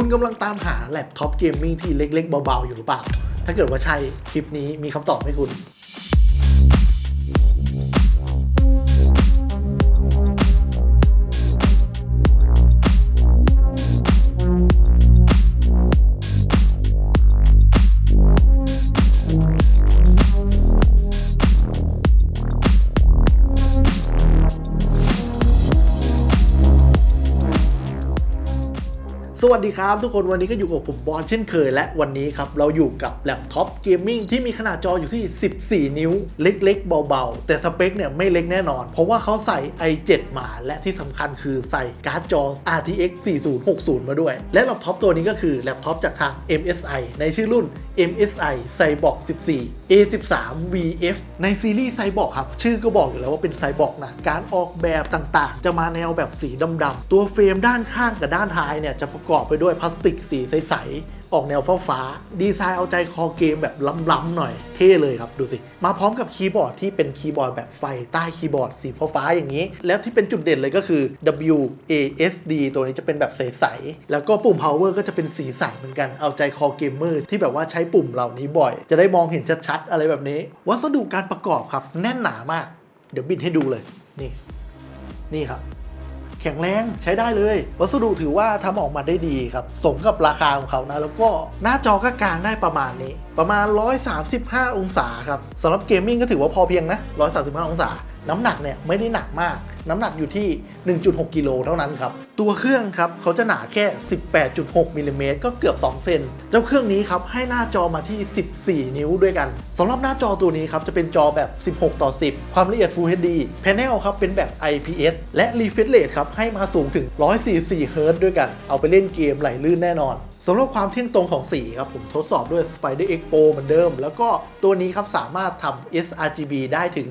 คุณกำลังตามหาแล็ปท็อปเกมมิ่งที่เล็กๆเบาๆอยู่หรือเปล่า ถ้าเกิดว่าใช่คลิปนี้มีคำตอบให้คุณ วัสดีครับ ทุกคนวันนี้ก็อยู่กับผมบอลเช่นเคยและวันนี้ครับ เราอยู่กับแล็ปท็อปเกมมิ่งที่มีขนาดจออยู่ที่ 14 นิ้ว เล็ก ๆ เบา ๆ แต่สเปคเนี่ยไม่เล็กแน่นอน เพราะว่าเขาใส่ i7 มาและที่สำคัญคือใส่การ์ดจอ RTX 4060 มาด้วย และแล็ปท็อปตัวนี้ก็คือแล็ปท็อปจากทาง MSI ในชื่อรุ่น MSI Cyborg 14 A13 VF ในซีรีส์ไซบอร์กครับ ชื่อก็บอกอยู่แล้วว่าเป็นไซบอร์กนะ การออกแบบต่างๆ จะมาแนวแบบสีดำๆ ตัวเฟรมด้านข้างกับด้านท้ายเนี่ย จะประกอบไปด้วยพลาสติกสีใส ออกแนวฟ้าฟ้าดีไซน์เอาใจคอเกมแบบล้ำๆหน่อยเท่เลยครับ ดูสิ มาพร้อมกับคีย์บอร์ดที่เป็นคีย์บอร์ดแบบไฟใต้คีย์บอร์ดสีฟ้าๆอย่างนี้ แล้วที่เป็นจุดเด่นเลยก็คือ WASD ตัวนี้จะเป็นแบบใสๆแล้วก็ปุ่ม power ก็จะเป็นสีใสเหมือนกันเอาใจคอเกมเมอร์ที่แบบว่าใช้ปุ่มเหล่านี้บ่อย จะได้มองเห็นชัดๆอะไรแบบนี้ วัสดุการประกอบครับแน่นหนามาก เดี๋ยวบินให้ดูเลยนี่นี่ครับ แข็งแรงใช้ได้เลย วัสดุถือว่าทำออกมาได้ดีครับ สมกับราคาของเขานะ แล้วก็หน้าจอก็กลางได้ประมาณนี้ ประมาณ 135 องศาครับสำหรับเกมมิ่งก็ถือว่าพอเพียงนะ 135 องศา น้ำหนักเนี่ยไม่ได้หนักมาก น้ำหนักอยู่ที่ 1.6 กิโลเท่านั้นครับ ตัวเครื่องครับเขาจะหนาแค่ 18.6มิลลิเมตรก็เกือบ 2 เซน เจ้าเครื่องนี้ครับให้หน้าจอมาที่ 14 นิ้วด้วยกันสำหรับหน้าจอตัวนี้ครับจะเป็นจอแบบ 16 ต่อ 10 ความละเอียด Full HD Panel ครับเป็นแบบ IPS และ Refresh Rate ครับให้มาสูงถึง 144 Hz ด้วยกัน เอาไปเล่นเกมไหลลื่นแน่นอน สำหรับความเที่ยงตรงของสีครับผมทดสอบด้วย Spider X Pro เหมือนเดิม แล้วก็ตัวนี้ครับสามารถทำ sRGB ได้ถึง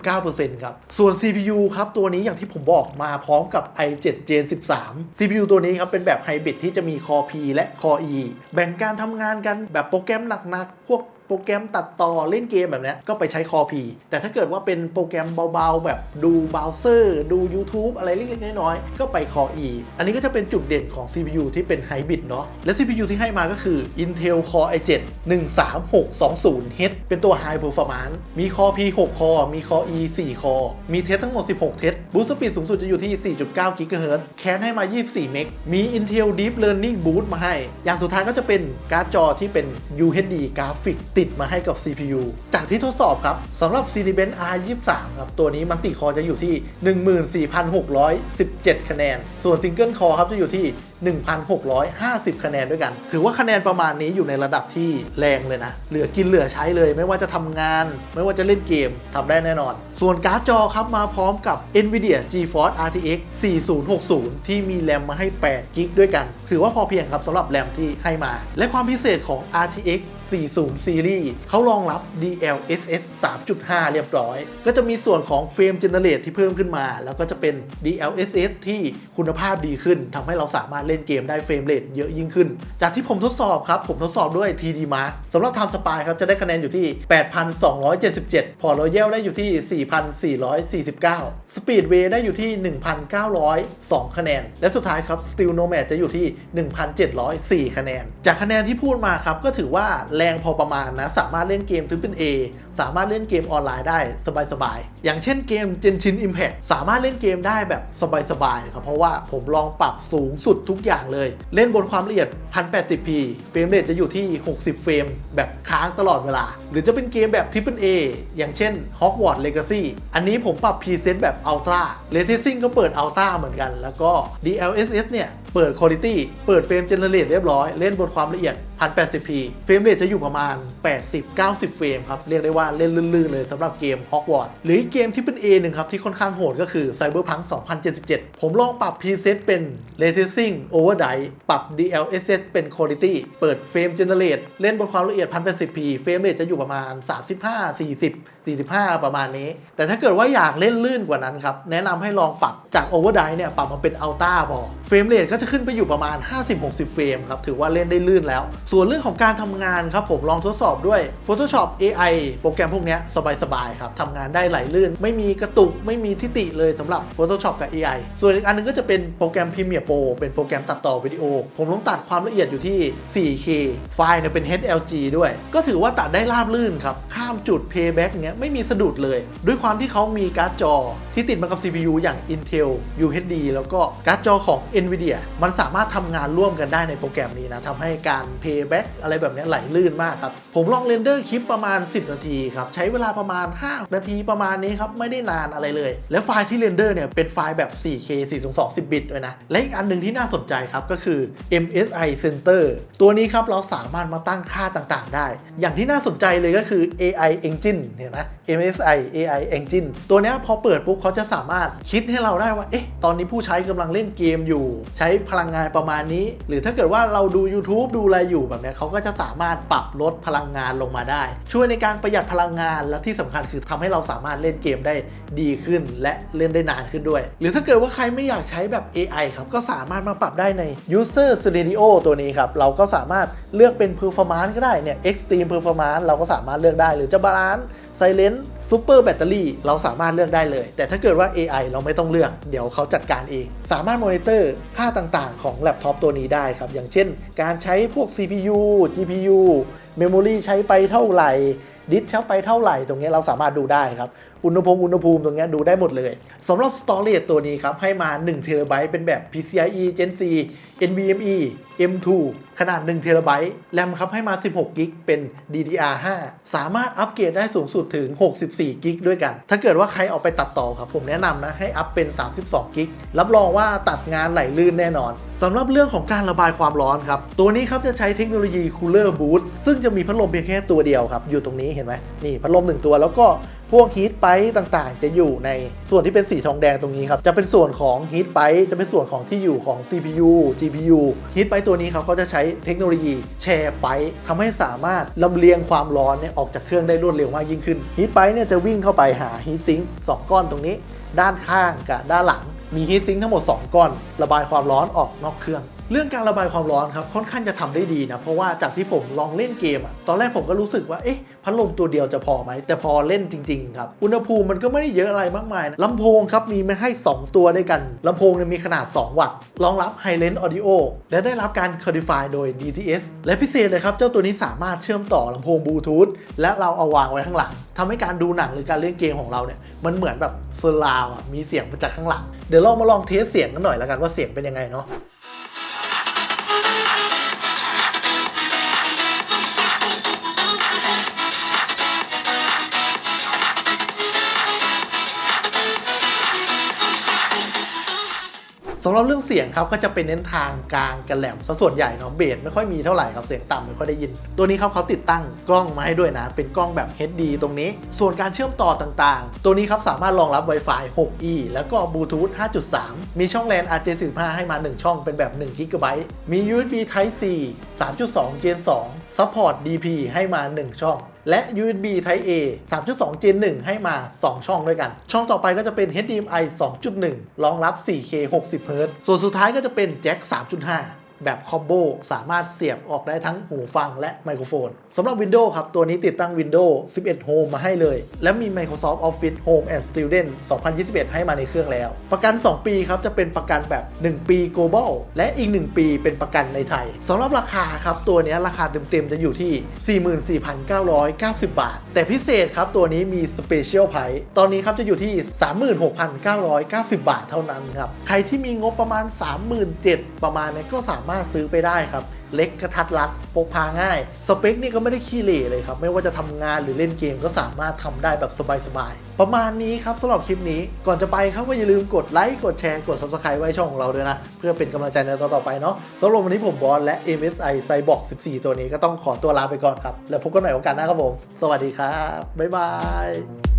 99%ครับ ส่วน CPU ครับตัวนี้อย่างที่ผมบอกมาพร้อมกับ i7 Gen 13 CPU ตัวนี้ครับเป็นแบบไฮบริดที่จะมี Core P และ Core E แบ่งการทำงานกันแบบโปรแกรมหนักๆ พวก โปรแกรมตัดต่อเล่นเกมแบบนี้ก็ไปใช้ Core P แต่ถ้าเกิดว่าเป็นโปรแกรมเบาๆ แบบดูเบราว์เซอร์ ดู YouTube อะไรเล็กๆน้อยๆก็ไป Core อันนี้ก็จะเป็นจุดเด่นของ CPU ที่เป็นไฮบริดเนาะและ CPU ที่ให้มาก็คือ Intel Core i7 13620H เป็นตัว High Performance มี Core P 6 Core มี Core E 4 Core มีเทสทั้งหมด 16 เทส Boost Speed สูงสุดจะอยู่ที่ 4.9 GHz แคนให้มา 24 เมกมี Intel Deep Learning Boost มาให้ อย่างสุดท้ายก็จะเป็นการ์ดจอที่เป็น UHD กราฟิกติดมาให้กับ CPU จากที่ทดสอบครับสำหรับ Cinebench R23 ครับ ตัวนี้มันติคอจะอยู่ที่ 14,617 คะแนน ส่วน Single Core ครับจะอยู่ที่ 1,650 คะแนนด้วยกัน ถือว่าคะแนนประมาณนี้อยู่ในระดับที่แรงเลยนะ เหลือกินเหลือใช้เลย ไม่ว่าจะทำงาน ไม่ว่าจะเล่นเกมทำได้แน่นอน ส่วนการ์ดจอครับมาพร้อมกับ NVIDIA GeForce RTX 4060 ที่มีแรมมาให้8กิกด้วยกัน ถือว่าพอเพียงครับสำหรับแรมที่ให้มา และความพิเศษของ RTX 40 Series เขารองรับ DLSS 3.5 เรียบร้อย ก็จะมีส่วนของเฟรมเจเนเรตที่เพิ่มขึ้นมา แล้วก็จะเป็น DLSS ที่คุณภาพดีขึ้นทำให้เราสามารถเล่นเกมได้เฟรมเรทเยอะยิ่งขึ้น จากที่ผมทดสอบครับ ผมทดสอบด้วย TD Mark สำหรับ Time Spy ครับ จะได้คะแนนอยู่ที่ 8,277 พอ Royal ได้อยู่ที่ 4,449 Speedway ได้อยู่ที่ 1,902 คะแนน และสุดท้ายครับ Steel Nomad จะอยู่ที่ 1,704 คะแนน จากคะแนนที่พูดมาครับก็ถือว่าแรงพอประมาณนะสามารถเล่นเกม Triple A สามารถเล่นเกมออนไลน์ได้สบายๆ อย่างเช่นเกม Genshin Impact สามารถเล่นเกมได้แบบสบายๆครับเพราะว่าผมลองปรับสูงสุดทุกอย่างเลย เล่นบนความละเอียด 1080p เฟรมเรทจะอยู่ที่ 60 เฟรม แบบค้างตลอดเวลา หรือจะเป็นเกมแบบ Triple A อย่างเช่น Hogwarts Legacy อันนี้ผมปรับ Preset แบบ Ultra Ray Tracing ก็เปิด Ultra เหมือนกัน แล้วก็ DLSS เนี่ยเปิด Quality เปิดเฟรม Generate เรียบร้อย เล่นบนความละเอียด 1080p เฟรมเรทจะอยู่ประมาณ 80-90 เฟรมครับ เรียกได้ว่าเล่นลื่นๆเลยสำหรับเกม Hogwarts หรือเกมที่เป็น A หนึ่งครับ ที่ค่อนข้างโหดก็คือ Cyberpunk 2077 ผมลองปรับ preset เป็น Ray Tracing Overdrive ปรับ DLSS เป็น Quality เปิดเฟรม Generate เล่นบนความละเอียด 1080p เฟรมเรทจะอยู่ประมาณ 35 40 45 ประมาณนี้ แต่ถ้าเกิดว่าอยากเล่นลื่นกว่านั้นครับ แนะนำให้ลองปรับจาก Overdrive เนี่ยปรับมาเป็น Ultra พอ เฟรมเรทก็จะขึ้นไปอยู่ประมาณ 50-60 เฟรมครับ ถือว่าเล่นได้ลื่นแล้วส่วนเรื่องของการทำงานครับผมลองทดสอบด้วย Photoshop AI โปรแกรมพวกนี้สบายๆครับทำงานได้ไหลลื่น ไม่มีกระตุกไม่มีทิฏฐิเลยสำหรับ Photoshop กับ AI ส่วนอีกอันหนึงก็จะเป็นโปรแกรม Premiere Pro เป็นโปรแกรมตัดต่อวิดีโอ ผมต้องตัดความละเอียดอยู่ที่ 4K ไฟล์เนี่ยเป็น HLG ด้วย ก็ถือว่าตัดได้ราบลื่นครับ ข้ามจุด Playback เงี้ยไม่มีสะดุดเลย ด้วยความที่เขามีการ์ดจอที่ติดมากับ CPU อย่าง Intel UHD แล้วก็การ์ดจอของ NVIDIA มันสามารถทำงานร่วมกันได้ในโปรแกรมนี้นะทำให้การ Pay Playback อะไรแบบนี้ไหลลื่นมากครับ ผมลองเรนเดอร์คลิปประมาณ 10 นาทีครับ ใช้เวลาประมาณ 5 นาทีประมาณนี้ครับ ไม่ได้นานอะไรเลย แล้วไฟล์ที่เรนเดอร์เนี่ยเป็นไฟล์แบบ 4K 422 10 บิตด้วยนะ และอีกอันหนึ่งที่น่าสนใจครับก็คือ MSI Center ตัวนี้ครับเราสามารถมาตั้งค่าต่างๆ ได้ อย่างที่น่าสนใจเลยก็คือ AI Engine เห็นไหม MSI AI Engine ตัวนี้พอเปิดปุ๊บเขาจะสามารถคิดให้เราได้ว่า เอ๊ะ ตอนนี้ผู้ใช้กำลังเล่นเกมอยู่ ใช้พลังงานประมาณนี้ หรือถ้าเกิดว่าเราดู YouTube ดูอะไรอยู่แบบเนี้เขาก็จะสามารถปรับลดพลังงานลงมาได้ ช่วยในการประหยัดพลังงานและที่สำคัญคือทำให้เราสามารถเล่นเกมได้ดีขึ้น และเล่นได้นานขึ้นด้วย หรือถ้าเกิดว่าใครไม่อยากใช้แบบ AI ครับก็สามารถมาปรับได้ใน User Studio ตัวนี้ครับเราก็สามารถเลือกเป็น Performance ก็ได้เนี่ย Extreme Performance เราก็สามารถเลือกได้หรือจะ Balance Silent ซูเปอ ร์แบตเตอรี่เราสามารถเลือกได้เลย แต่ถ้าเกิดว่า AI เราไม่ต้องเลือก เดี๋ยวเขาจัดการเอง สามารถมอนิเตอร์ค่าต่างๆ ของแล็ปท็อปตัวนี้ได้ครับ อย่างเช่น การใช้พวก CPU GPU Memory ใช้ไปเท่าไหร่ดิสใช้ไปเท่าไหร่ตรงนี้เราสามารถดูได้ครับ อุณหภูมิ อุณหภูมิตรงนี้ดูได้หมดเลยสำหรับ Storage ตัวนี้ครับ ให้มา1 t b เป็นแบบ PCIe Gen 4 NVMe M2 ขนาด1 t b แรมครับให้มา 16 g b เป็น DDR5 สามารถอัปเกรดได้สูงสุดถึง 64 g b ด้วยกัน ถ้าเกิดว่าใครเอาไปตัดต่อครับ ผมแนะนำนะให้อัพเป็น 32 g b รับรองว่าตัดงานไหลลื่นแน่นอนสำหรับเรื่องของการระบายความร้อนครับ ตัวนี้ครับจะใช้เทคโนโลยี Cooler Boost ซึ่งจะมีพัดลมเพียงแค่ตัวเดียวครับ อยู่ตรงนี้เห็นไหมนี่พัดลมหนึ่งตัวแล้วก็ พวกฮีทไปต่างๆ จะอยู่ในส่วนที่เป็นสีทองแดงตรงนี้ครับ จะเป็นส่วนของฮีทไปจะเป็นส่วนของที่อยู่ของ CPU GPU ฮีทไปตัวนี้ครับเขาจะใช้เทคโนโลยีแชร์ไปทำให้สามารถลำเลียงความร้อนเนี่ยออกจากเครื่องได้รวดเร็วมากยิ่งขึ้นฮีทไปเนี่ยจะวิ่งเข้าไปหาฮีทซิงค์สองก้อนตรงนี้ ด้านข้างกับด้านหลังมีฮีทซิงค์ทั้งหมด 2 ก้อน ระบายความร้อนออกนอกเครื่อง เรื่องการระบายความร้อนครับค่อนข้างจะทำได้ดีนะ เพราะว่าจากที่ผมลองเล่นเกมอะตอนแรกผมก็รู้สึกว่าเอ๊ะพัดลมตัวเดียวจะพอไหม แต่พอเล่นจริง ๆ ครับ อุณหภูมิมันก็ไม่ได้เยอะอะไรมากมายนะลำโพงครับมีมาให้ 2 ตัวด้วยกันลำโพงเนี่ยมีขนาด 2 วัตต์รองรับ High Range Audio และได้รับการ Codify โดย DTS และพิเศษเลยครับ เจ้าตัวนี้สามารถเชื่อมต่อลำโพงบลูทูธและเราเอาวางไว้ข้างหลังทำให้การดูหนังหรือการเล่นเกมของเราเนี่ยมันเหมือนแบบเซอร์ราวอะมีเสียงมาจากข้างหลังเดี๋ยวเรามาลองเทสเสียงกันหน่อยแล้วกันว่าเสียงเป็นยังไงเนาะ สำหรับเรื่องเสียงครับก็จะเป็นเน้นทางกลางกับแหลมซะส่วนใหญ่เนาะเบสไม่ค่อยมีเท่าไหร่ครับเสียงต่ำไม่ค่อยได้ยิน ตัวนี้ครับเขาติดตั้งกล้องมาให้ด้วยนะ เป็นกล้องแบบ HD ตรงนี้ ส่วนการเชื่อมต่อต่างๆ ตัวนี้ครับสามารถรองรับ Wi-Fi 6E แล้วก็ Bluetooth 5.3 มีช่อง LAN RJ45 ให้มา 1 ช่องเป็นแบบ1 GB มี USB Type C 3.2 Gen 2 ซัพพอร์ต DP ให้มา 1 ช่อง และ USB Type A 3.2 Gen 1 ให้มา 2 ช่องด้วยกัน ช่องต่อไปก็จะเป็น HDMI 2.1 รองรับ 4K 60Hz ส่วนสุดท้ายก็จะเป็นแจ็ค3.5 แบบคอมโบสามารถเสียบออกได้ทั้งหูฟังและไมโครโฟนสำหรับ Windows ครับ ตัวนี้ติดตั้ง Windows 11 Home มาให้เลย และมี Microsoft Office Home and Student 2021 ให้มาในเครื่องแล้ว ประกัน 2 ปีครับ จะเป็นประกันแบบ 1 ปี global และอีก 1 ปีเป็นประกันในไทยสำหรับราคาครับ ตัวนี้ราคาเต็มๆ จะอยู่ที่ 44,990 บาท แต่พิเศษครับ ตัวนี้มี Special Price ตอนนี้ครับจะอยู่ที่ 36,990 บาทเท่านั้นครับใครที่มีงบประมาณ 37,000ประมาณนี้ก็สามารถซื้อไปได้ครับ เล็กกระทัดรัดพกพาง่าย สเปคนี่ก็ไม่ได้ขี้เหร่เลยครับ ไม่ว่าจะทำงานหรือเล่นเกมก็สามารถทำได้แบบสบายๆ ประมาณนี้ครับสำหรับคลิปนี้ ก่อนจะไปครับก็อย่าลืมกดไลค์ กดแชร์ กด subscribe ไว้ช่องของเราด้วยนะ เพื่อเป็นกำลังใจในตอนต่อไปเนาะสำหรับวันนี้ผมบอสและ MSI c y b o x 14 ตัวนี้ก็ต้องขอตัวลาไปก่อนครับ แล้วพบกันใหม่โอกาสหน้าครับผม สวัสดีครับบ๊ายบาย